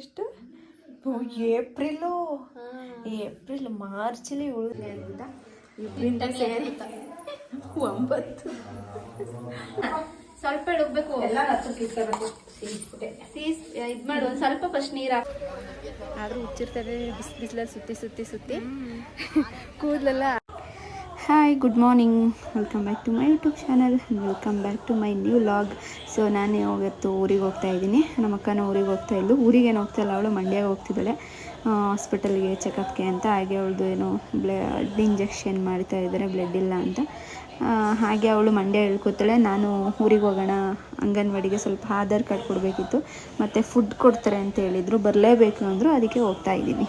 ಎಷ್ಟು? ಏಪ್ರಿಲು. ಏಪ್ರಿಲ್ ಮಾರ್ಚಲ್ಲಿ ಉಳಿದ್ರೆ ಅಂತ ಇಬ್ಬರಿಂದ ಸೇರಿ. ಒಂಬತ್ತು. ಸ್ವಲ್ಪ ಇಡಬೇಕು ಎಲ್ಲ ಸೀಸ್ ಇದ್ ಮಾಡು ಒಂದ್ ಸ್ವಲ್ಪ ಫಸ್ಟ್ ನೀರ್ ಆದರೂ ಆದ್ರೂ ಹುಚ್ಚಿರ್ತದೆ ಬಿಸಿ ಬಿಸಿಲಲ್ಲಿ ಸುತ್ತಿ ಸುತ್ತಿ ಸುತ್ತಿ. ಕೂದಲೆಲ್ಲ hi good morning welcome back to my YouTube channel welcome back to my new vlog so ನಾನು ಇವತ್ತು ಊರಿಗೆ ಹೋಗ್ತಾ ಇದ್ದೀನಿ. ನಮ್ಮ ಅಕ್ಕನ ಊರಿಗೆ ಹೋಗ್ತಾ ಇದ್ದು ಊರಿಗೇನು ಹೋಗ್ತಾ ಇಲ್ಲ, ಅವಳು ಮಂಡ್ಯಗೆ ಹೋಗ್ತಿದ್ದಾಳೆ. ಹಾಸ್ಪಿಟಲ್ಗೆ ಚೆಕಪ್ಗೆ ಅಂತ. ಹಾಗೆ ಅವಳದು ಏನೋ ಬ್ಲಡ್ ಇಂಜೆಕ್ಷನ್ ಮಾಡ್ತಾ ಇದ್ದಾರೆ ಬ್ಲಡ್ ಇಲ್ಲ ಅಂತ. ಹಾಗೆ ಅವಳು ಮಂಡ್ಯ ಹೇಳ್ಕೊತಾಳೆ, ನಾನು ಊರಿಗೆ ಹೋಗೋಣ. ಅಂಗನವಾಡಿಗೆ ಸ್ವಲ್ಪ ಆಧಾರ್ ಕಾರ್ಡ್ ಕೊಡಬೇಕಿತ್ತು. ಮತ್ತು ಫುಡ್ ಕೊಡ್ತಾರೆ ಅಂತ ಹೇಳಿದರು. ಬರಲೇಬೇಕು ಅಂದರು. ಅದಕ್ಕೆ ಹೋಗ್ತಾ ಇದ್ದೀನಿ.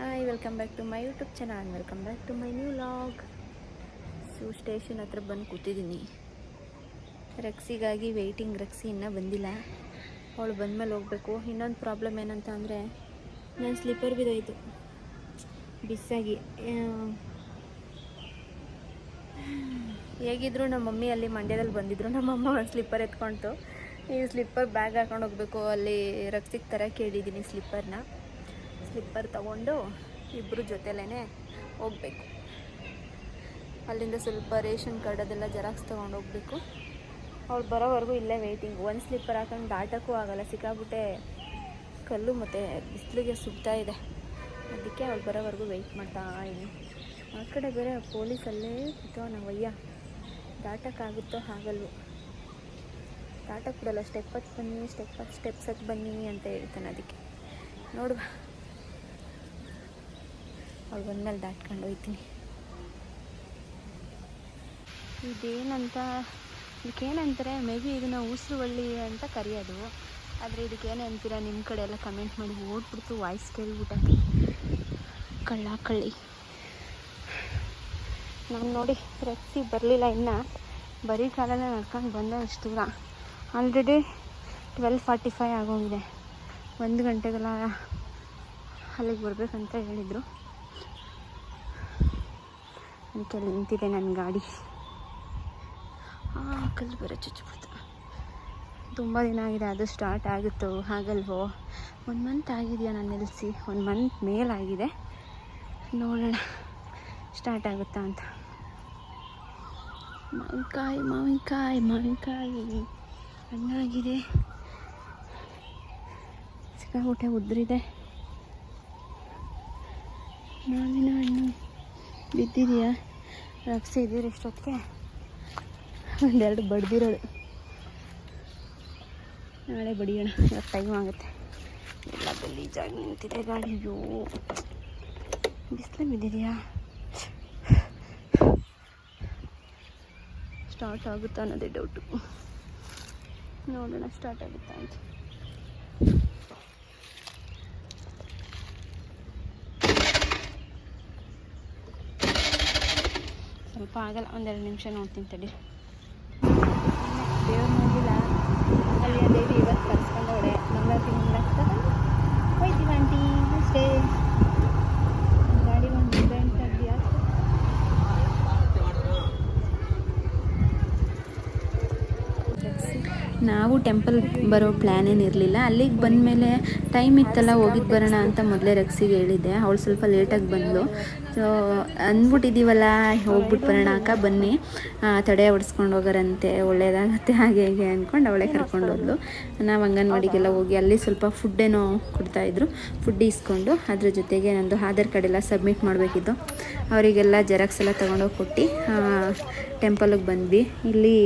Hi welcome back to my YouTube channel welcome back to my new vlog so station ಹತ್ರ ಬಂದು ಕೂತಿದ್ದೀನಿ. ರಕ್ಸಿಗಾಗಿ ವೆಯ್ಟಿಂಗ್ ರಕ್ಸಿ ಇನ್ನೂ ಬಂದಿಲ್ಲ. ಅವಳು ಬಂದಮೇಲೆ ಹೋಗಬೇಕು. ಇನ್ನೊಂದು ಪ್ರಾಬ್ಲಮ್ ಏನಂತ ಅಂದರೆ ನನ್ನ ಸ್ಲಿಪ್ಪರ್ ಬಿದ್ದೋಯ್ತು. ಬಿಸ್ಸಾಗಿ. ಹೇಗಿದ್ರು ನಮ್ಮ ಮಮ್ಮಿ ಅಲ್ಲಿ ಮಂಡ್ಯದಲ್ಲಿ ಬಂದಿದ್ರು. ನಮ್ಮಮ್ಮ ಒಂದು ಸ್ಲಿಪ್ಪರ್ ಎತ್ಕೊಳ್ತು ಈ ಸ್ಲಿಪ್ಪರ್ ಬ್ಯಾಗ್ ಹಾಕೊಂಡು ಹೋಗಬೇಕು. ಅಲ್ಲಿ ರಕ್ಸಿಗೆ ಥರ ಕೇಳಿದ್ದೀನಿ ಸ್ಲಿಪ್ಪರ್ನ ಸ್ಲಿಪ್ಪರ್ ತಗೊಂಡು ಇಬ್ಬರು ಜೊತೆಲೇ ಹೋಗಬೇಕು. ಅಲ್ಲಿಂದ ಸ್ವಲ್ಪ ರೇಷನ್ ಕಾರ್ಡ್ ಅದೆಲ್ಲ ಜೆರಾಕ್ಸ್ ತೊಗೊಂಡು ಹೋಗ್ಬೇಕು. ಅವ್ಳು ಬರೋವರೆಗೂ ಇಲ್ಲೇ ವೆಯ್ಟಿಂಗ್ ಒಂದು ಸ್ಲಿಪ್ಪರ್ ಹಾಕೊಂಡು ದಾಟಕ್ಕೂ ಆಗೋಲ್ಲ ಸಿಕ್ಕಾಬಿಟ್ಟೆ ಕಲ್ಲು ಮತ್ತು ಬಿಸಿಲಿಗೆ ಸುಗ್ತಾ ಇದೆ. ಅದಕ್ಕೆ ಅವ್ಳು ಬರೋವರೆಗೂ ವೆಯ್ಟ್ ಮಾಡ್ತಾ ಇದ್ದೀನಿ ಆ ಕಡೆ ಬೇರೆ ಪೊಲೀಸಲ್ಲೇ ಸಿಕ್ಕೋ ನಾವು ಅಯ್ಯ ದಾಟಕ್ಕಾಗುತ್ತೋ ಆಗಲ್ವೋ ದಾಟಕ್ಕೆ ಬಿಡಲ್ಲ ಸ್ಟೆಪ್ ಹತ್ತು ಬನ್ನಿ ಸ್ಟೆಪ್ ಹತ್ತು ಸ್ಟೆಪ್ಸ್ ಹತ್ತು ಬನ್ನಿ ಅಂತ ಹೇಳ್ತಾನೆ ಅದಕ್ಕೆ. ನೋಡುವ. ಅವ್ಳು ಬಂದ್ಮೇಲೆ ದಾಟ್ಕೊಂಡು ಹೋಗ್ತೀನಿ. ಇದೇನಂತ, ಇದಕ್ಕೇನಂತಾರೆ ಮೇ ಬಿ ಇದನ್ನ ಉಸಿರುವಳ್ಳಿ ಅಂತ ಕರೆಯೋದು. ಆದರೆ ಇದಕ್ಕೇನು ಅಂತೀರ ನಿಮ್ಮ ಕಡೆ ಎಲ್ಲ ಕಮೆಂಟ್ ಮಾಡಿ ಓಡ್ಬಿಡ್ತು ವಾಯ್ಸ್ ಕೇಳಿಬಿಟ್ಟೆ ಕಳ್ಳ ಕಳ್ಳಿ ನಾನು ನೋಡಿ ರಕ್ತಿ ಬರಲಿಲ್ಲ ಇನ್ನು. ಬರೀ ಕಾಲನ ನಡ್ಕೊಂಡು ಬಂದೆ ಅಷ್ಟು ದೂರ. ಆಲ್ರೆಡಿ ಟ್ವೆಲ್ ಫಾರ್ಟಿ ಫೈವ್ ಆಗೋಗಿದೆ. ಒಂದು ಗಂಟೆಗೆಲ್ಲ ಅಲ್ಲಿಗೆ ಬರಬೇಕಂತ ಹೇಳಿದರು. ಅದಕ್ಕೆ ನಿಂತಿದೆ ನನ್ನ ಗಾಡಿ. ಹಾಂ ಕಲ್ಲು ಬೇರೆ ಚುಚ್ಚಿಬಿಡ್ತು. ತುಂಬ ದಿನ ಆಗಿದೆ, ಅದು ಸ್ಟಾರ್ಟ್ ಆಗುತ್ತೋ. ಹಾಗಲ್ವೋ? ಒಂದು ಮಂತ್ ಆಗಿದೆಯಾ ನಾನು ನಿಲ್ಲಿಸಿ ಒಂದು ಮಂತ್ ಮೇಲಾಗಿದೆ ನೋಡೋಣ ಸ್ಟಾರ್ಟ್ ಆಗುತ್ತಾ ಅಂತ. ಮಾವಿನಕಾಯಿ ಮಾವಿನಕಾಯಿ ಮಾವಿನಕಾಯಿ. ಹಣ್ಣಾಗಿದೆ ಸಿಕ್ಕಾಪಟ್ಟೆ ಉದ್ರಿದೆ. ಮಾವಿನ ಹಣ್ಣು ಬಿದ್ದಿದೆಯಾ? ರಕ್ಷೆ ಇದ್ದೀರಿ ಎಷ್ಟೊತ್ತಿಗೆ ಒಂದೆರಡು ಬಡ್ದಿರೋಳು ನಾಳೆ ಬಡಿಯೋಣ ಇವತ್ತು ಟೈಮ್ ಆಗುತ್ತೆ. ಎಲ್ಲ ಗಲೀಜಾಗಿ ನಿಂತಿದೆ ಗಾಡಿಯೋ ಬಿಸಿಲು ಬಿದ್ದಿದೆಯಾ? ಸ್ಟಾರ್ಟ್ ಆಗುತ್ತಾ ಅನ್ನೋದೇ ಡೌಟು ನೋಡೋಣ ಸ್ಟಾರ್ಟ್ ಆಗುತ್ತಾ ಅಂತ. ಸ್ವಲ್ಪ ಆಗಲ್ಲ, ಒಂದೆರಡು ನಿಮಿಷ ನೋಡ್ತೀನಿ ತಡಿ. No. ನಾವು ಟೆಂಪಲ್ ಬರೋ ಪ್ಲ್ಯಾನ್ ಏನಿರಲಿಲ್ಲ ಅಲ್ಲಿಗೆ ಬಂದಮೇಲೆ ಟೈಮ್ ಇತ್ತಲ್ಲ ಹೋಗಿದ್ದು ಬರೋಣ ಅಂತ ಮೊದಲೇ ರಕ್ಸಿಗೆ ಹೇಳಿದ್ದೆ. ಅವಳು ಸ್ವಲ್ಪ ಲೇಟಾಗಿ ಬಂದಳು ಸೊ ಅಂದ್ಬಿಟ್ಟಿದ್ದೀವಲ್ಲ ಹೋಗ್ಬಿಟ್ಟು ಬರೋಣ ಅಕ್ಕ, ಬನ್ನಿ. ತಡೆ ಹೊಡ್ಸ್ಕೊಂಡು ಹೋಗೋರಂತೆ, ಒಳ್ಳೇದಾಗತ್ತೆ, ಹಾಗೆ ಹೀಗೆ ಅಂದ್ಕೊಂಡು ಅವಳೇ ಕರ್ಕೊಂಡು ಹೋದ್ಲು. ನಾವು ಅಂಗನವಾಡಿಗೆಲ್ಲ ಹೋಗಿ ಅಲ್ಲಿ ಸ್ವಲ್ಪ ಫುಡ್ಡೇನೋ ಕೊಡ್ತಾಯಿದ್ರು ಫುಡ್ ಇಸ್ಕೊಂಡು ಅದ್ರ ಜೊತೆಗೆ ನಂದು ಆಧಾರ್ ಕಾರ್ಡ್ ಎಲ್ಲ ಸಬ್ಮಿಟ್ ಮಾಡಬೇಕಿತ್ತು. ಅವರಿಗೆಲ್ಲ ಜೆರಾಕ್ಸ್ ಎಲ್ಲ ತೊಗೊಂಡೋಗಿ ಕೊಟ್ಟು ಟೆಂಪಲಿಗೆ ಬಂದ್ವಿ. ಇಲ್ಲಿ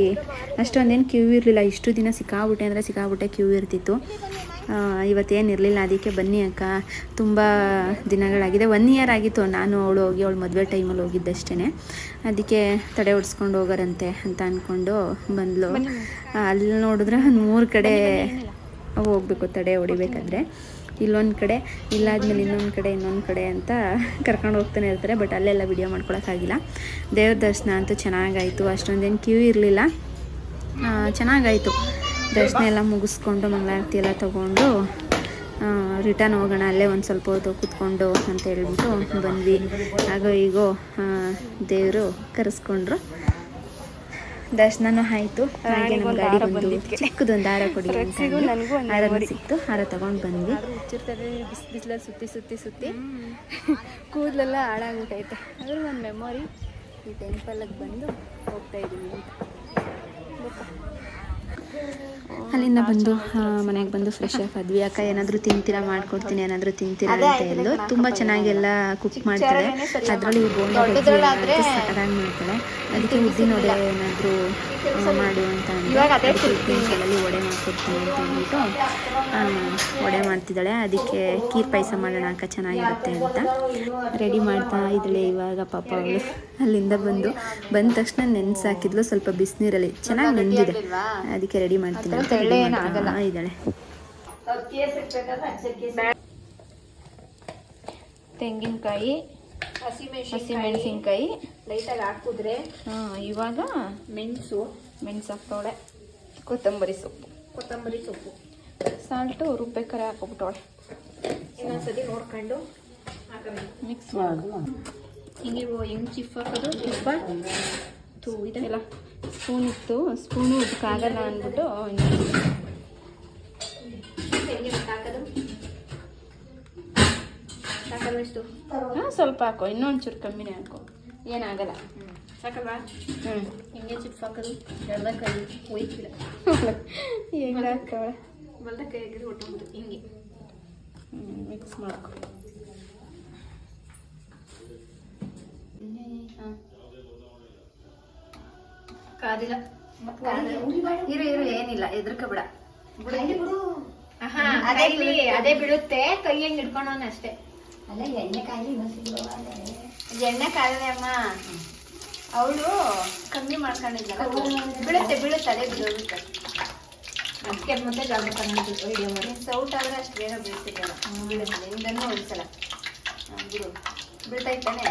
ಅಷ್ಟೊಂದೇನು ಕ್ಯೂ ಇರಲಿಲ್ಲ. ಇಷ್ಟು ದಿನ ಸಿಕ್ಕಾಬಿಟ್ಟೆ ಅಂದರೆ ಸಿಕ್ಕಾಬಿಟ್ಟೆ ಕ್ಯೂ ಇರ್ತಿತ್ತು. ಇವತ್ತೇನು ಇರಲಿಲ್ಲ ಅದಕ್ಕೆ ಬನ್ನಿ ಅಕ್ಕ. ತುಂಬ ದಿನಗಳಾಗಿದೆ. ಒನ್ ಇಯರ್ ಆಗಿತ್ತು. ನಾನು ಅವಳು ಹೋಗಿ ಅವಳು ಮದುವೆ ಟೈಮಲ್ಲಿ ಹೋಗಿದ್ದಷ್ಟೇ ಅದಕ್ಕೆ ತಡೆ ಹೊಡ್ಸ್ಕೊಂಡು ಹೋಗೋರಂತೆ ಅಂತ ಅಂದ್ಕೊಂಡು ಬಂದಳು ಅಲ್ಲಿ ನೋಡಿದ್ರೆ ಒಂದು ಮೂರು ಕಡೆ ಹೋಗ್ಬೇಕು ತಡೆ ಹೊಡಿಬೇಕಾದ್ರೆ. ಇಲ್ಲೊಂದು ಕಡೆ ಇಲ್ಲಾದ್ಮೇಲೆ ಇನ್ನೊಂದು ಕಡೆ ಇನ್ನೊಂದು ಕಡೆ ಅಂತ ಕರ್ಕೊಂಡು ಹೋಗ್ತಾನೆ ಇರ್ತಾರೆ. ಬಟ್ ಅಲ್ಲೆಲ್ಲ ವಿಡಿಯೋ ಮಾಡ್ಕೊಳಕ್ಕಾಗಿಲ್ಲ ದೇವ್ರ ದರ್ಶನ ಅಂತೂ ಚೆನ್ನಾಗಾಯಿತು. ಅಷ್ಟೊಂದೇನು ಕ್ಯೂ ಇರಲಿಲ್ಲ. ಚೆನ್ನಾಗಾಯಿತು. ದರ್ಶನ ಎಲ್ಲ ಮುಗಿಸ್ಕೊಂಡು ಮಂಗಳಾರತಿ ಎಲ್ಲ ತೊಗೊಂಡು ರಿಟರ್ನ್ ಹೋಗೋಣ ಅಲ್ಲೇ ಒಂದು ಸ್ವಲ್ಪ ಹೊತ್ತು ಕೂತ್ಕೊಂಡು ಅಂತ ಹೇಳ್ಬಿಟ್ಟು ಬಂದ್ವಿ. ಹಾಗೋ ಈಗೋ ದೇವರು ಕರೆಸ್ಕೊಂಡ್ರು. ದರ್ಶನನೂ ಆಯಿತು. ಹಾಗೆ ನಮ್ಮ ಗಾಡಿ ಹಾರ ಬಂದು ಚಿಕ್ಕದೊಂದು ಹಾರ ಕೊಡಿ ಹಾರನೂ memory. ಸಿಕ್ತು. ಹಾರ ತಗೊಂಡು ಬಂದ್ವಿ. ಬಿಸಿ ಬಿಸಿಲಲ್ಲಿ ಸುತ್ತಿ ಸುತ್ತಿ ಸುತ್ತಿ. ಕೂದಲೆಲ್ಲ ಹಾಳಾಗ್ಬಿಟ್ಟೈತೆ ಅದ್ರ ಒಂದು ಮೆಮೊರಿ ಈ ಟೆಂಪಲ್ಗೆ ಬಂದು ಹೋಗ್ತಾ ಇದ್ದೀನಿ ಅಂತ. ಅಲ್ಲಿಂದ ಬಂದು ಮನೆಗೆ ಬಂದು ಫ್ರೆಶ್ ಅಪ್ ಆದ್ವಿ ಅಕ್ಕ ಏನಾದರೂ ತಿಂತೀರಾ ಮಾಡ್ಕೊಡ್ತೀನಿ ಏನಾದರೂ ತಿಂತೀರಾ ಅಂತ ತುಂಬಾ ತುಂಬ ಚೆನ್ನಾಗೆಲ್ಲ ಕುಕ್ ಮಾಡ್ತಾರೆ. ಅದರಲ್ಲಿ ಬೋಂಡ ಸಕದಾಗಿ ಮಾಡ್ತಾಳೆ ಅದಕ್ಕೆ ಉದ್ದಿನ ವಡೆ ಏನಾದರೂ ಮಾಡು ಅಂತ ಅಂದ್ರೆ ವಡೆ ಮಾಡ್ಕೊಡ್ತೀನಿ ಅಂತ ಅಂದ್ಬಿಟ್ಟು ಆ, ವಡೆ ಮಾಡ್ತಿದ್ದಾಳೆ. ಅದಕ್ಕೆ ಕೀರ್ ಪಾಯಸ ಮಾಡೋಣ ಅಕ್ಕ ಚೆನ್ನಾಗಿರುತ್ತೆ ಅಂತ ರೆಡಿ ಮಾಡ್ತಾ ಇದ್ದಾಳೆ ಇವಾಗ ಪಾಪ ಅವಳು. ಅಲ್ಲಿಂದ ಬಂದು ಬಂದ ತಕ್ಷಣ ನೆನ್ಸಾಕಿದ್ಲು ಸ್ವಲ್ಪ ಬಿಸಿನೀರಲ್ಲಿ. ಚೆನ್ನಾಗಿ ನೆಂದಿದೆ. ಅದಕ್ಕೆ ರೆಡಿ ಮಾಡ್ತೀನಿ. ಇದ್ದಾಳೆ. ತೆಂಗಿನಕಾಯಿ ಹಸಿಮೆಣಸಿನ್ಕಾಯಿ ಲೈಟಾಗಿ ಹಾಕಿದ್ರೆ ಹಾಂ ಇವಾಗ ಮೆಣಸು. ಮೆಣಸು ಹಾಕ್ತವಳೆ ಕೊತ್ತಂಬರಿ ಸೊಪ್ಪು. ಕೊತ್ತಂಬರಿ ಸೊಪ್ಪು. ಸಾಲ್ಟು ರುಬ್ಬೇಕಾರೆ ಹಾಕೊಬಿಟ್ಟವಳೆ. ಇನ್ನೊಂದ್ಸತಿ ನೋಡ್ಕೊಂಡು ಹಾಕಬೇಕು ಮಿಕ್ಸ್ ಮಾಡಿ ಹಿಂಗೆ ಹೆಂಗ್ ಚಿಫ್ ಹಾಕೋದು? ತುಪ್ಪ ತೂ ಇದೆಲ್ಲ ಸ್ಪೂನ್ ಇತ್ತು. ಸ್ಪೂನು ಇದಕ್ಕಾಗಲ್ಲ ಅಂದ್ಬಿಟ್ಟು ಹಾಂ ಸ್ವಲ್ಪ ಹಾಕೋ. ಇನ್ನೊಂಚೂರು ಕಮ್ಮಿನೇ ಹಾಕೋ. ಏನಾಗಲ್ಲ. ಸಾಕಲ್ವಾ? ಹ್ಞೂ ಹಿಂಗೆ ಹಾಕೋದು? ಕೈ ಒಯ್ತಿಲ್ಲ ಹೆಂಗೆ ಹಾಕವಳೆ ಬಲ್ದ ಮಿಕ್ಸ್ ಮಾಡ್ಕೊ. ಕಾದಿಲ್ಲ. ಇರು ಇರು ಏನಿಲ್ಲ. ಎದ್ರಕಬೇಡ ಅದೇ ಅದೇ ಬಿಡುತ್ತೆ. ಕೈ ಹೆಂಗ್ ಅಷ್ಟೇ. ಎಣ್ಣೆ ಕಾಯಿಲೆ ಅಮ್ಮ. ಅವಳು ಕಮ್ಮಿ ಮಾಡ್ಕೊಂಡಿದ್ದಾಳೆ ಬೀಳುತ್ತೆ ಬೀಳುತ್ತೆ ಅದೇ ಬೀಳುತ್ತೆ ಅದಕ್ಕೆ ಮತ್ತೆ ಜಾಗ್ರತೆ ವಿಡಿಯೋ ಮಾಡಿ. ಸೌಟ್ ಆದ್ರೆ ಅಷ್ಟು ಬೇಗ ಬೀಳ್ತಿದ್ದಲ್ಲ ಬೀಳುತ್ತೆ ನಿಂದನೂ ಒಂದ್ಸಲ ಬಿಡು. ಬೀಳ್ತಾ ಇತ್ತಾನೆ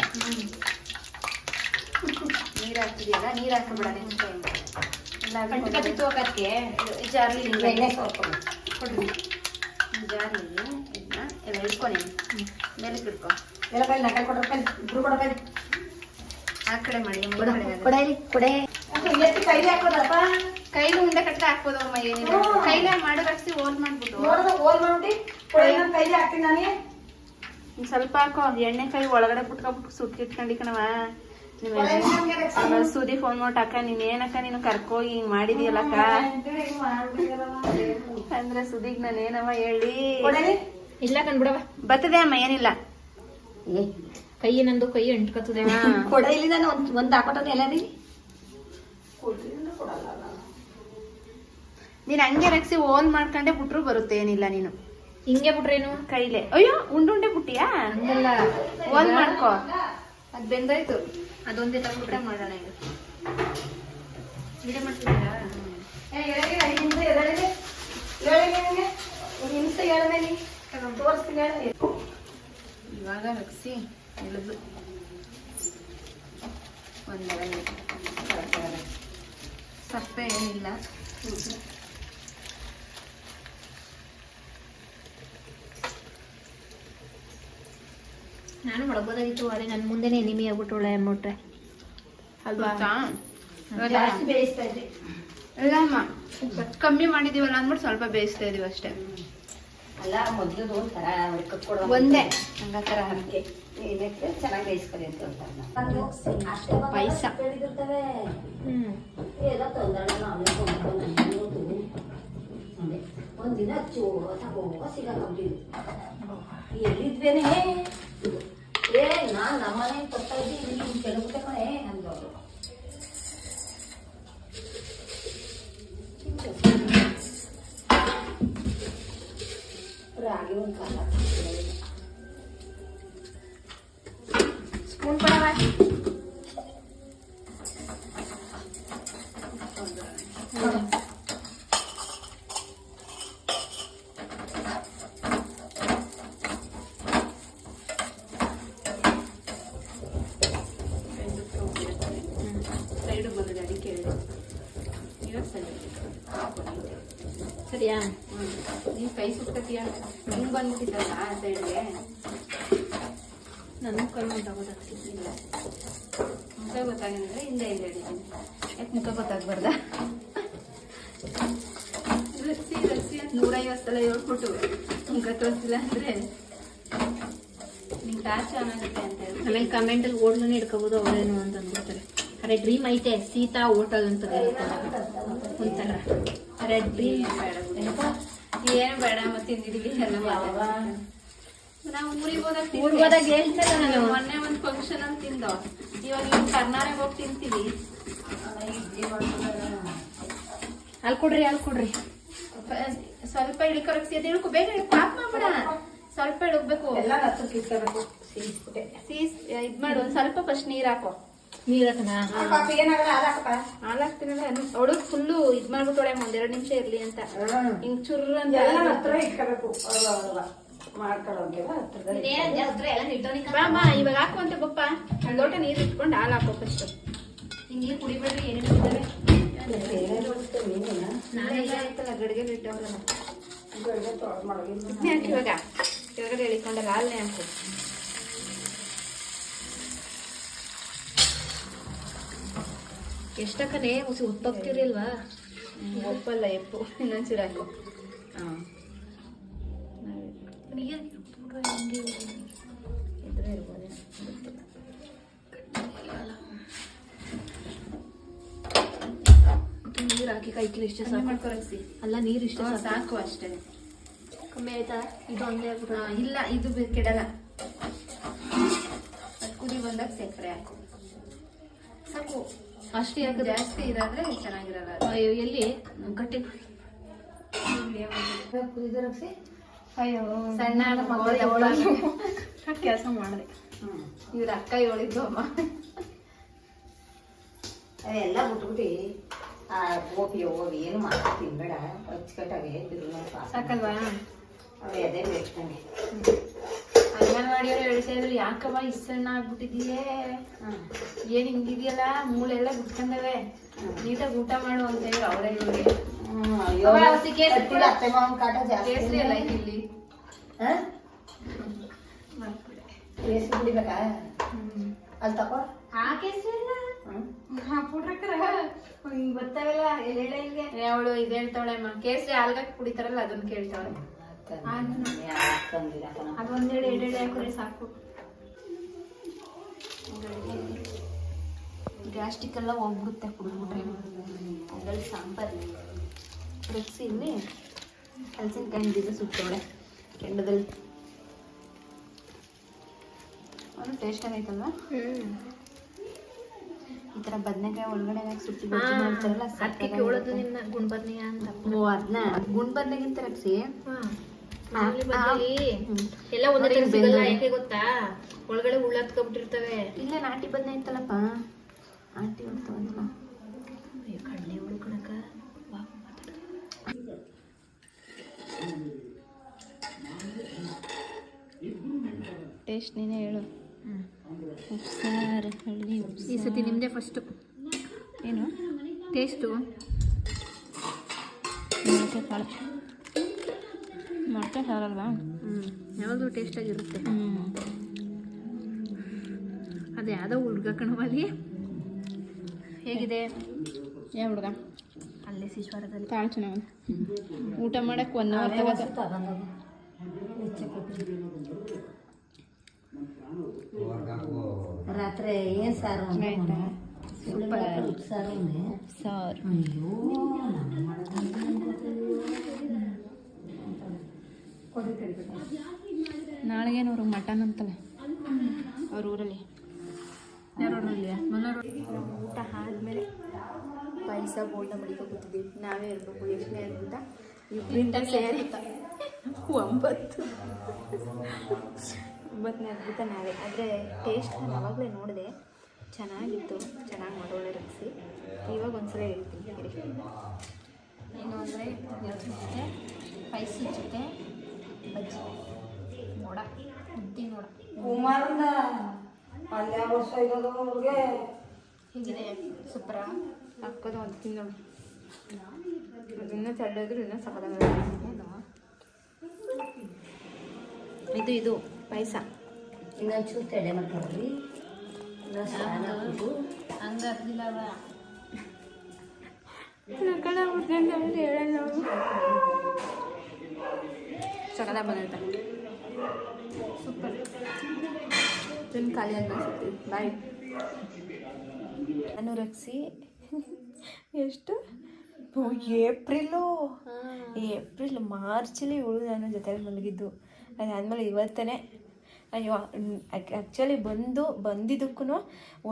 ನೀರು ಹಾಕ್ತಿದ್ಯಲ್ಲ ನೀರು ಹಾಕಬೇಡ ನೆಕ್ಸ್ಟ್ ಟೈಮ್ ಜಾರ್ಲಿ. ಎಣ್ಣೆ ಕೊಡ್ರಿ. ಜಾರ್ಲಿ. ಇದನ್ನ ಹಿಡ್ಕೊ ನೀನು ಮೇಲೆ ಹಿಡ್ಕೊ ಎಲ್ಲ ಕೈ ನಕಲ್ ಕೊಡ್ರ ಕೈ ಇಬ್ರು ಕೊಡ ಕೈ ಆ ಕಡೆ ಮಾಡಿ ಈ ಕಡೆ ಆಗುತ್ತೆ. ಕೊಡೆ ಎತ್ತಿ ಕೈಲಿ ಹಾಕೋದಪ್ಪ ಕೈಲಿ ಉಂಡೆ ಕಟ್ಟ ಹಾಕ್ಬೋದು ಅಮ್ಮ ಏನಿಲ್ಲ ಕೈಲೇ ಮಾಡೋದಷ್ಟು ಹೋಲ್ ಮಾಡ್ಬಿಟ್ಟು. ನೋಡೋದು ಓಲ್ ಮಾಡ್ಬಿಟ್ಟು ಕೊಡೆ ನಾನು ಕೈಲಿ ಹಾಕ್ತೀನಿ ನಾನೇ. ಸ್ವಲ್ಪ ಹಾಕೋ ಎಣ್ಣೆ ಕೈ ಒಳಗಡೆ ಬಿಟ್ಕೊಬಿಟ್ಟು ಸುಟ್ಕಿಟ್ಕೊಂಡಿ ಕಣವ ಕೊಡೆ ಸುದಿ ಫೋನ್ ಮಾಡ್ಬಿಟ್ಟು ಅಕ್ಕ ನೀನ್ ಏನಕ್ಕ ನೀನು ಕರ್ಕೋಗಿ ಹಿಂಗ್ ಮಾಡಿದೀಯಲ್ಲಕ್ಕ? ಅಂದ್ರೆ ಸುದಿಗ್ ನಾನು ಏನವ ಹೇಳಿ? ಇಲ್ಲ ಕಂಡ್ಬಿಡವ ಬರ್ತದೆ ಅಮ್ಮ ಏನಿಲ್ಲ. ಕೈ ನಂದು ಕೈ ಅಂಟ್ಕತ್ತದೆ. ಕೊಡ ಇಲ್ಲಿ ನಾನು ಒಂದ್ ಒಂದ್ ಎಲ್ಲ ಎಲ್ಲದಿ ನೀನ್ ಹಂಗೆ ರಕ್ಸಿ ಓನ್ ಮಾಡ್ಕೊಂಡೆ ಬಿಟ್ರು ಬರುತ್ತೆ ಏನಿಲ್ಲ ನೀನು. ಹಿಂಗೆ ಬಿಟ್ರೇನು? ಕೈಲೆ. ಅಯ್ಯೋ ಉಂಡುಂಡೆ ಬಿಟ್ಟಿಯಾ? ಹಂಗಲ್ಲ. ಓನ್ ಮಾಡ್ಕೋ. ಅದ್ ಬೆಂದಾಯ್ತು. ಅದೊಂದೇ ತಗೊಂಡ್ಬಿಟ್ರೆ ಮಾಡೋಣ ಈಗ. ವಿಡಿಯೋ ಮಾಡ್ತಿದ್ದೀರಾ? ತೋರಿಸ್ತೀನಿ ಹೇಳಿ. ಇವಾಗ ಮಿಕ್ಸಿ ಇಳಿದು ಸಪ್ಪೆ ಏನಿಲ್ಲ. ನಾನು ಮಾಡ್ಬೋದಾಗಿತ್ತು ಅದೇ ನನ್ನ ಮುಂದೆನೆ ಎನಿಮಿ ಆಗ್ಬಿಟ್ಟುಳೆ ಅಂದ್ಬಿಟ್ರೆ ಅಲ್ವಾ? ಜಾಸ್ತಿ ಬೇಯಿಸ್ತಾ ಇದ್ದೆ. ಇಲ್ಲ ಅಮ್ಮ ಕಮ್ಮಿ ಮಾಡಿದೀವಲ್ಲ ಅಂದ್ಬಿಟ್ಟು ಸ್ವಲ್ಪ ಬೇಯಿಸ್ತಾ ಇದೀವಿ ಅಷ್ಟೇ. ಅಲ್ಲ ಮೊದ್ಲದು ಒಂಥರ ಅವ್ರಿಗೆ ಕಟ್ಕೊಡೋ ಒಂದೇ. ಹಂಗತರ ಅದಕ್ಕೆ ಏನಕ್ಕೆ ಚೆನ್ನಾಗಿ ಬೇಯಿಸ್ಕೊಳ್ಳಿ ಅಂತ ಹೇಳ್ತಾರೆ ಪಾಯಸ. ಹ್ಮ್. ಒಂದಿನ ಚೋ ತಗೋ ಸಿಗಾಕೊಂಡಿದ್ದು ಎಲ್ಲಿದ್ವೇನೆ ಸರಿಯಾ ನೀನ್ ಕೈ ಸುತ್ತತೀಯ ಹಿಂಗ್ ಬಂದ್ಬಿಟ್ಟಿದ್ದಲ್ಲ ಸೈಡ್ಗೆ ನನ್ನ ಕೈ ಗೊತ್ತಾಗೋದಾಗ್ತಿಲ್ಲ ಮುಖ ಗೊತ್ತಾಗಿದ್ರೆ ಹಿಂದೆ ಹಿಂದೆ ಇದ್ದೀನಿ. ಯಾಕೆ ಮುಖ ಗೊತ್ತಾಗ್ಬಾರ್ದ? ರಸ್ಸಿ ರಸ್ಸಿ ಅಂತ ನೂರೈವತ್ತು ಸಲ ಹೇಳ್ಬಿಟ್ಟು ಮುಖ ತೋರಿಸಿಲ್ಲ ಅಂದ್ರೆ ನಿಂಗೆ ಟಾರ್ಚ್ ಆನ್ ಆಗುತ್ತೆ ಅಂತ ಹೇಳಿ ಆಮೇಲೆ ಕಮೆಂಟಲ್ಲಿ ಹೋಟ್ಲನ್ನ ಇಟ್ಕೋಬೋದು ಅವರೇನು ಅಂತ ಅಂದ್ಬಿಡ್ತಾರೆ. ಅರೆ ಡ್ರೀಮ್ ಐತೆ ಸೀತಾ ಓಟಲ್ ಅಂತ ಒಂಥರ. ಅರೆ ಡ್ರೀಮ್ ಬಿಡಿ. ಏನು ಬೇಡ ಮತ್ತೆ ತಿಂದಿದೀವಿ ಎಲ್ಲ. ನಾವು ಊರಿಗೆ ಹೋದಾಗ ತಿಂದ್ವಿ. ಊರಿಗೆ ಹೋದಾಗ ಹೇಳ್ತಲ್ಲ ನಾನು. ಮೊನ್ನೆ ಒಂದು ಫಂಕ್ಷನ್ ಅಂತ ತಿಂದೋ. ಇವಾಗ ಇವ್ನು ಕರ್ನಾಟಕ ಹೋಗಿ ತಿಂತೀವಿ. ಅಲ್ಲಿ ಕೊಡ್ರಿ ಅಲ್ಲಿ ಕೊಡ್ರಿ. ಸ್ವಲ್ಪ ಇಳಿಕೊರಕ್ಸಿ ಅದು ಇಳ್ಕೊ ಬೇಗ ಪಾಪ ಮಾಡ್ಬೇಡ ಸ್ವಲ್ಪ ಇಳಗ್ಬೇಕು ಎಲ್ಲ ಸೀಸ್ ಇದ್ ಮಾಡು ಒಂದ್ ಸ್ವಲ್ಪ ಫಸ್ಟ್ ನೀರ್ ಹಾಕೋ. ಅವಳು ಫುಲ್ಲು ಇದ್ ಮಾಡ್ಬಿಟ್ಟೋಳೆ ಒಂದೆರಡು ನಿಮಿಷ ಇರ್ಲಿ ಅಂತ. ಹಿಂಗ್ ಚುರ್ರ ಅಂತ ಇವಾಗ ಹಾಕುವಂತೆ ಬಪ್ಪ ಒಂದ್ ಲೋಟ ನೀರ್ ಇಟ್ಕೊಂಡು ಹಾಲು ಹಾಕೋ ಫಸ್ಟ್ ಹಿಂಗೆ ಕುಡಿಬೇಡ್ರಿ ಏನೇನು ಇದ್ದಾವೆ ಗಡಿಗೆ ಇಟ್ಟವಲ್ಲ ಮಾಡೋದು. ಹಾಕಿ ಇವಾಗ? ಕೆಳಗಡೆ ಎಳಿಕೊಂಡಲ್ಲ ಹಾಲ್ನೇ ಹಾಕು. ಎಷ್ಟಕ್ಕನೆ ಮುಸಿ ಉತ್ತೋಗ್ತಿರಿಲ್ವಾ ಒಪ್ಪಲ್ಲ ಎಪ್ಪು. ಇನ್ನೊಂಚೂರು ಹಾಕು. ಹಾಂ. ಇದ್ರೆ ನೀರು ಹಾಕಿ ಕೈ ಕಿಲಿ ಇಷ್ಟೇ ಸಾಕು. ಮಾಡ್ಕೊರಕ್ಸಿ ಅಲ್ಲ ನೀರು ಇಷ್ಟೇ ಸಾಕು. ಅಷ್ಟೇ. ಕಮ್ಮಿ ಆಯ್ತಾ? ಇದು ಹಂಗೆ ಇಲ್ಲ ಇದು ಕೆಡಲ್ಲ. ಕುದಿ ಬಂದಾಗ ಸಕ್ಕರೆ ಹಾಕು. ಸಾಕು. ಅಷ್ಟೇ ಜಾಸ್ತಿ ಇದಾದ್ರೆ ಚೆನ್ನಾಗಿರಲ್ಲ. ಅಯ್ಯೋ ಎಲ್ಲಿ? ಗಟ್ಟಿ. ಅಯ್ಯೋ ಸಣ್ಣ ಕೆಲಸ ಮಾಡಿದೆ. ಇವ್ರ ಅಕ್ಕ ಹೇಳಿದ್ದು ಅಮ್ಮ. ಅದೆಲ್ಲ ಬಿಟ್ಬಿಟ್ಟು ಆ ಗೋಪಿ ಹೋಗಿ ಏನು ಮಾಡ್ಕೊಂಡು ತಿನ್ಬೇಡ. ಅಚ್ಚುಕಟ್ಟಾಗೆ ಸಾಕಲ್ವಾ? ಅವೇ ಅದೇ ಬೇಕು ನನಗೆ ಅಂಗನವಾಡಿಯವ್ರು ಹೇಳ್ತಾ ಇದ್ರು ಯಾಕವ್ವ ಇಷ್ಟು ಸಣ್ಣ ಆಗ್ಬಿಟ್ಟಿದೀಯೇ ಏನ್ ಹಿಂಗಿದೆಯಲ್ಲ? ಮೂಳೆ ಎಲ್ಲ ಬಿಟ್ಕೊಂಡವೆ ನೀಟಾಗಿ ಊಟ ಮಾಡು ಅಂತ ಹೇಳಿ ಅವರೇ ಇವ್ರಿಗೆ ಇಲ್ಲಿ? ಕೇಸರಿ ಅಲ್ಲಿ ತಗೋ ಆ ಕೇಸರಿ ಬರ್ತಾವಲ್ಲ ಅವಳು ಇದ್ ಹೇಳ್ತಾವಳೆ ಅಮ್ಮ ಕೇಸರಿ ಹಾಲ್ಗಾಕಿ ಕುಡಿತಾರಲ್ಲ ಅದನ್ನ ಕೇಳ್ತಾವಳೆ. ಅದೊಂದೆರಡು ಎಡೆ ಹಾಕಿದ್ರೆ ಸಾಕು ಗ್ಯಾಸ್ಟಿಕ್ ಎಲ್ಲ ಹೋಗ್ಬಿಡುತ್ತೆ ಕುಡಿದ್ಬಿಟ್ರೆ ಅದ್ರಲ್ಲಿ ಸಾಂಬಾರು ರಕ್ಸಿ ಇಲ್ಲಿ ಹಲಸಿನಕಾಯಿ ಬೀಜ ಸುಟ್ಟವಳೆ ಕೆಂಡದಲ್ಲಿ ಅದು ಟೇಸ್ಟ್ ಆಗೈತಲ್ವಾ ಈ ಥರ ಬದನೆಕಾಯಿ ಒಳಗಡೆ ಸುಟ್ಟಿ ಮಾಡ್ತಾರಲ್ಲ ಅದಕ್ಕೆ ಕೇಳೋದು ನಿನ್ನ ಗುಂಡ್ಬದ್ನಿಯ ಅಂತ. ಓ ಅದನ್ನ ಗುಣಬದ್ನೆಗಿಂತ ಬದನೆಗಿಂತ ರಕ್ಸಿ ಮಾಮೂಲಿ ಬದ್ನೆಲಿ ಎಲ್ಲ ಒಂದೇ ತರ ಸಿಗಲ್ಲ ಯಾಕೆ ಗೊತ್ತಾ? ಒಳಗಡೆ ಹುಳ ಹತ್ಕೊಂಡ್ಬಿಟ್ಟಿರ್ತವೆ ಇಲ್ಲೇ ನಾಟಿ ಬದನೆ ಇತ್ತಲ್ಲಪ್ಪ. ನಾಟಿ ಹೊಡ್ತಾವಂತಲ್ಲ ಕಡಲೆ ಹುಳು ಕಣಕ ಟೇಸ್ಟ್ ನೀನೇ ಹೇಳು. ಉಪ್ಸಾರು ಹಳ್ಳಿ ಈ ಸತಿ ನಿಮ್ಮದೇ ಫಸ್ಟು ಏನು? ಟೇಸ್ಟು ಕಾಳು. ಮೊಳಕೆ ಸಾರಲ್ವಾ? ಹ್ಞೂ ಯಾವಾಗಲೂ ಟೇಸ್ಟಾಗಿರುತ್ತೆ ಹ್ಞೂ ಅದು ಯಾವುದೋ ಹುಡ್ಗ ಕಣವಲ್ಲಿ ಹೇಗಿದೆ? ಯಾವ ಹುಡುಗ? ಅಲ್ಲೇ ಸಿಶ್ವಾರದಲ್ಲಿ. ಕಾಳು ಚೆನ್ನಾಗಿ ಊಟ ಮಾಡಕ್ಕೆ ಒನ್ ಅವರ್. ರಾತ್ರಿ ಏನು ಸಾರು ಸಾರು. ಸಾರು ನಾಳೆಗೇನು ಅವ್ರಿಗೆ ಮಟನ್ ಅಂತಲ್ಲ? ಅವ್ರ ಊರಲ್ಲಿ. ಊಟ ಆದಮೇಲೆ ಪಾಯಸ ಬೋಲ್ಡ ಮಡಿಕೊ ಕೂತಿದ್ದೀವಿ. ನಾವೇ ಇರಬೇಕು ಎಷ್ಟನೇ ಅಂತ. ಇಬ್ಬರಿಂದ ಸೇರಿ ಒಂಬತ್ತು. ಒಂಬತ್ತನೇ ಅದ್ಭುತ ನಾವೇ. ಆದರೆ ಟೇಸ್ಟ್ ನಾನು ಅವಾಗಲೇ ನೋಡಿದೆ. ಚೆನ್ನಾಗಿತ್ತು. ಚೆನ್ನಾಗಿ ಮಾಡೋಳೆ ರಕ್ಷಿ ಇವಾಗ ಒಂದ್ಸಲ ಹೇಳ್ತೀನಿ. ಏನು ಅಂದರೆ ಜೊತೆ ಪಾಯಸ ಜೊತೆ ಬಜ್ಜಿ ನೋಡ ಮುದ್ದಿ ನೋಡ ಕುಮಾರನ ಅಲ್ಲಿ ವರ್ಷ ಇರೋದವ್ರಿಗೆ ಹೀಗಿದೆ. ಸೂಪರ ಅಕ್ಕದು ಒಂದು ತಿಂಗಳು ಅದನ್ನ ತಳ್ಳೋದ್ರು ಇನ್ನೂ ಸಕದಾಗ ಇದು ಇದು ಪಾಯಸ. ಇನ್ನೊಂದು ಚೂರು ಮಾಡ್ಕೊಳ್ರಿ ಇನ್ನೊಂದು ಸ್ನಾನ ಹಾಕ್ಬಿಟ್ಟು. ಹಂಗೆ ಹಾಕ್ಲಿಲ್ಲವ ಸಕಲ ಬಂದಿರ್ತಾರೆ ಸೂಪರ್. ತಿನ್ ಖಾಲಿ ಅನ್ಸುತ್ತೆ ಬಾಯ್ ನಾನು ರಕ್ಷಿ ಎಷ್ಟು ಏಪ್ರಿಲು. ಏಪ್ರಿಲ್ ಮಾರ್ಚಲ್ಲಿ ಇವಳು ನಾನು ಜೊತೆಲಿ ಮಲಗಿದ್ದು. ಅದಾದಮೇಲೆ ಇವತ್ತೇ ಅಯ್ಯೋ ಆ್ಯಕ್ಚುಲಿ ಬಂದು ಬಂದಿದ್ದಕ್ಕೂ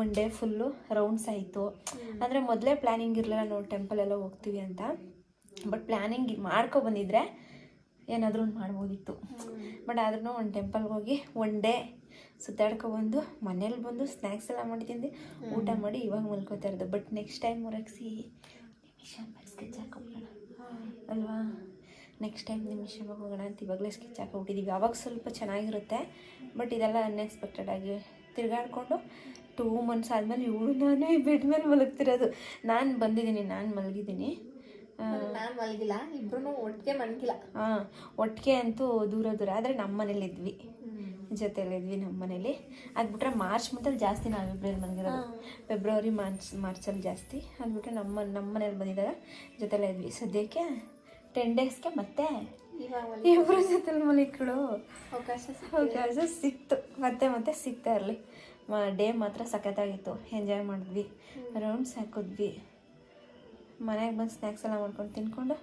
ಒನ್ ಡೇ ಫುಲ್ಲು ರೌಂಡ್ಸ್ ಆಯಿತು. ಅಂದರೆ ಮೊದಲೇ ಪ್ಲ್ಯಾನಿಂಗ್ ಇರಲಿಲ್ಲ ನಾವು ಟೆಂಪಲ್ ಎಲ್ಲ ಹೋಗ್ತೀವಿ ಅಂತ. ಬಟ್ ಪ್ಲ್ಯಾನಿಂಗ್ ಮಾಡ್ಕೊ ಬಂದಿದ್ರೆ ಏನಾದರೂ ಒಂದು ಮಾಡ್ಬೋದಿತ್ತು. ಬಟ್ ಆದ್ರೂ ಒಂದು ಟೆಂಪಲ್ಗೆ ಹೋಗಿ ಒನ್ ಡೇ ಸುತ್ತಾಡ್ಕೊಬಂದು ಮನೇಲಿ ಬಂದು ಸ್ನ್ಯಾಕ್ಸ್ ಎಲ್ಲ ಮಾಡಿ ತಿಂದು ಊಟ ಮಾಡಿ ಇವಾಗ ಮಲ್ಕೋತಾ ಇರೋದು ಬಟ್ ನೆಕ್ಸ್ಟ್ ಟೈಮ್ ನಿಮಿಷ ಸ್ಕೆಚ್ ಹಾಕೋಣ ಅಲ್ವಾ? ನೆಕ್ಸ್ಟ್ ಟೈಮ್ ನಿಮಿಷ ಹೋಗೋಣ ಅಂತ ಇವಾಗಲೇ ಸ್ಕೆಚ್ ಹಾಕೊಬಿಟ್ಟಿದ್ದೀವಿ ಅವಾಗ ಸ್ವಲ್ಪ ಚೆನ್ನಾಗಿರುತ್ತೆ. ಬಟ್ ಇದೆಲ್ಲ ಅನ್ಎಕ್ಸ್ಪೆಕ್ಟೆಡ್ ಆಗಿ ತಿರುಗಾಡ್ಕೊಂಡು ಟೂ ಮಂತ್ಸ್ ಆದಮೇಲೆ ಇವಳು ನಾನೇ ಬೆಡ್ ಮೇಲೆ ಮಲಗ್ತಿರೋದು. ನಾನು ಬಂದಿದ್ದೀನಿ ನಾನು ಮಲಗಿದ್ದೀನಿ. ನಾನು ಮಲಗಿಲ್ಲ ಇಬ್ರು ಒಟ್ಟಿಗೆ ಮಲಗಿಲ್ಲ. ಹಾಂ ಒಟ್ಟಿಗೆ ಅಂತೂ ದೂರ ದೂರ. ಆದರೆ ನಮ್ಮ ಮನೇಲಿ ಇದ್ವಿ. ಜೊತೆಲಿದ್ವಿ ನಮ್ಮ ಮನೇಲಿ. ಅದು ಬಿಟ್ರೆ ಮಾರ್ಚ್ ಮಂತಲ್ಲಿ ಜಾಸ್ತಿ ನಾವಿಬ್ಬರಲ್ಲಿ ಬಂದಿರೋದು ಫೆಬ್ರವರಿ ಮಾರ್ಚ್ ಮಾರ್ಚಲ್ಲಿ ಜಾಸ್ತಿ. ಅದು ಬಿಟ್ರೆ ನಮ್ಮ ನಮ್ಮ ಮನೇಲಿ ಬಂದಿದ್ದಾಗ ಜೊತೆಲೇ ಇದ್ವಿ ಸದ್ಯಕ್ಕೆ ಟೆನ್ ಡೇಸ್ಗೆ ಮತ್ತೆ ಇಬ್ಬರು ಜೊತೆಲಿ ಮಲಿಕಳು ಅವಕಾಶ ಅವಕಾಶ ಸಿಕ್ತು. ಮತ್ತೆ ಮತ್ತೆ ಸಿಗ್ತಾ ಇರಲಿ. ಡೇ ಮಾತ್ರ ಸಖತ್ತಾಗಿತ್ತು. ಎಂಜಾಯ್ ಮಾಡಿದ್ವಿ. ರೌಂಡ್ಸ್ ಹಾಕಿದ್ವಿ. ಮನೆಗೆ ಬಂದು ಸ್ನ್ಯಾಕ್ಸ್ ಎಲ್ಲ ಮಾಡ್ಕೊಂಡು ತಿನ್ಕೊಂಡು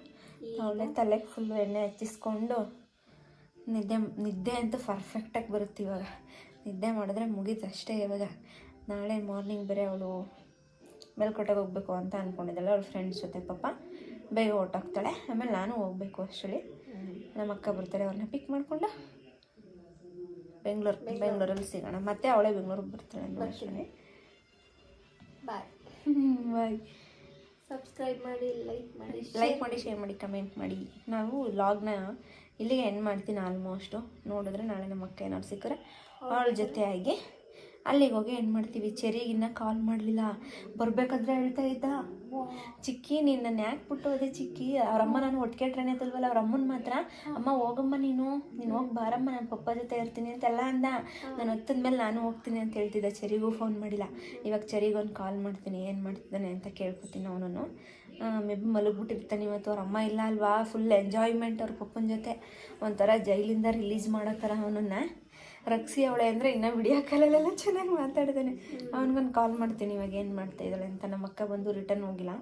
ಅವಳೆ ತಲೆಗೆ ಫುಲ್ಲು ಎಣ್ಣೆ ಹಚ್ಚಿಸ್ಕೊಂಡು ನಿದ್ದೆ ನಿದ್ದೆ ಅಂತೂ ಪರ್ಫೆಕ್ಟಾಗಿ ಬರುತ್ತೆ ಇವಾಗ. ನಿದ್ದೆ ಮಾಡಿದ್ರೆ ಮುಗೀತು ಅಷ್ಟೇ ಇವಾಗ. ನಾಳೆ ಮಾರ್ನಿಂಗ್ ಬೇರೆ ಅವಳು ಮೇಲ್ಕೋಟೆಗೆ ಹೋಗ್ಬೇಕು ಅಂತ ಅಂದ್ಕೊಂಡಿದ್ದಾಳೆ ಅವಳ ಫ್ರೆಂಡ್ಸ್ ಜೊತೆ ಪಾಪ ಬೇಗ ಹೊಟ್ಟೋಗ್ತಾಳೆ ಆಮೇಲೆ ನಾನು ಹೋಗ್ಬೇಕು ಅಷ್ಟರಲ್ಲಿ ನಮ್ಮ ಅಕ್ಕ ಬರ್ತಾರೆ ಅವ್ರನ್ನ ಪಿಕ್ ಮಾಡಿಕೊಂಡು ಬೆಂಗ್ಳೂರು ಬೆಂಗಳೂರಲ್ಲಿ ಸಿಗೋಣ. ಮತ್ತೆ ಅವಳೇ ಬೆಂಗಳೂರಿಗೆ ಬರ್ತಾಳೆ ಅಂತ ಅಷ್ಟರಲ್ಲಿ ಬಾಯ್ ಬಾಯ್ ಸಬ್ಸ್ಕ್ರೈಬ್ ಮಾಡಿ ಲೈಕ್ ಮಾಡಿ ಲೈಕ್ ಮಾಡಿ ಶೇರ್ ಮಾಡಿ ಕಮೆಂಟ್ ಮಾಡಿ. ನಾವು ಲಾಗ್ನ ಇಲ್ಲಿಗೆ ಎಂಡ್ ಮಾಡ್ತೀನಿ ಆಲ್ಮೋಸ್ಟು ನೋಡಿದ್ರೆ ನಾಳೆ ನಮ್ಮ ಅಕ್ಕ ಏನಾದ್ರು ಸಿಕ್ಕರೆ ಅವಳ ಜೊತೆಯಾಗಿ ಅಲ್ಲಿಗೆ ಹೋಗಿ ಎಂಡ್ ಮಾಡ್ತೀವಿ. ಚೆರಿಗಿನ್ನ ಕಾಲ್ ಮಾಡಲಿಲ್ಲ. ಬರಬೇಕಾದ್ರೆ ಹೇಳ್ತಾ ಇದ್ದ. ಚಿಕ್ಕಿ ನೀನು ನನ್ನ ಯಾಕೆ ಬಿಟ್ಟು ಹೋದೆ ಚಿಕ್ಕಿ? ಅವರಮ್ಮ ನಾನು ಒಟ್ಟಿಗೆ ಟ್ರೈನ್ ಐತಲ್ವಲ್ಲ ಅವ್ರ ಅಮ್ಮನ ಮಾತ್ರ. ಅಮ್ಮ ಹೋಗಮ್ಮ ನೀನು. ನೀನು ಹೋಗಿ ಬಾರಮ್ಮ ನನ್ನ ಪಪ್ಪ ಜೊತೆ ಇರ್ತೀನಿ ಅಂತೆಲ್ಲ ಅಂದ. ನಾನು ಹೊತ್ತದ ಮೇಲೆ ನಾನು ಹೋಗ್ತೀನಿ ಅಂತ ಹೇಳ್ತಿದ್ದ. ಚೆರಿಗೂ ಫೋನ್ ಮಾಡಿಲ್ಲ. ಇವಾಗ ಚೆರಿಗೊಂದು ಕಾಲ್ ಮಾಡ್ತೀನಿ ಏನು ಮಾಡ್ತಿದ್ದಾನೆ ಅಂತ ಕೇಳ್ಕೊತೀನಿ ಅವನು ಮೇ ಬಿ ಮಲಗ್ಬಿಟ್ಟಿರ್ತಾನೆ ಇವತ್ತು. ಅವ್ರ ಅಮ್ಮ ಇಲ್ಲ ಅಲ್ವಾ? ಫುಲ್ ಎಂಜಾಯ್ಮೆಂಟ್ ಅವ್ರ ಪಪ್ಪನ ಜೊತೆ. ಒಂಥರ ಜೈಲಿಂದ ರಿಲೀಸ್ ಮಾಡೋ ಥರ ಅವನನ್ನ. ರಕ್ಷಿ ಅವಳೆ ಅಂದರೆ ಇನ್ನೂ ವಿಡಿಯೋ ಕಾಲಲ್ಲೆಲ್ಲ ಚೆನ್ನಾಗಿ ಮಾತಾಡಿದ್ದಾನೆ ಅವನಿಗೊಂದು ಕಾಲ್ ಮಾಡ್ತೀನಿ ಇವಾಗ ಏನು ಮಾಡ್ತಾ ಇದ್ದಾಳೆ ಅಂತ. ನಮ್ಮ ಅಕ್ಕ ಬಂದು ರಿಟರ್ನ್ ಹೋಗಿಲ್ಲ.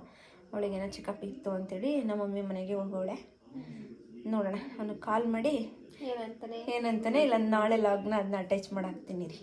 ಅವಳಿಗೇನೋ ಚೆಕಪ್ ಇತ್ತು ಅಂತೇಳಿ ನಮ್ಮ ಮಮ್ಮಿ ಮನೆಗೆ ಹೋಗೋಳೆ. ನೋಡೋಣ ಅವನಿಗೆ ಕಾಲ್ ಮಾಡಿ. ಏನಂತಾನೆ? ಏನಂತಾನೆ ಇಲ್ಲ ನಾಳೆ ಲಾಗ್ನ ಅದನ್ನ ಅಟ್ಯಾಚ್ ಮಾಡಾಕ್ತೀನಿ ರೀ.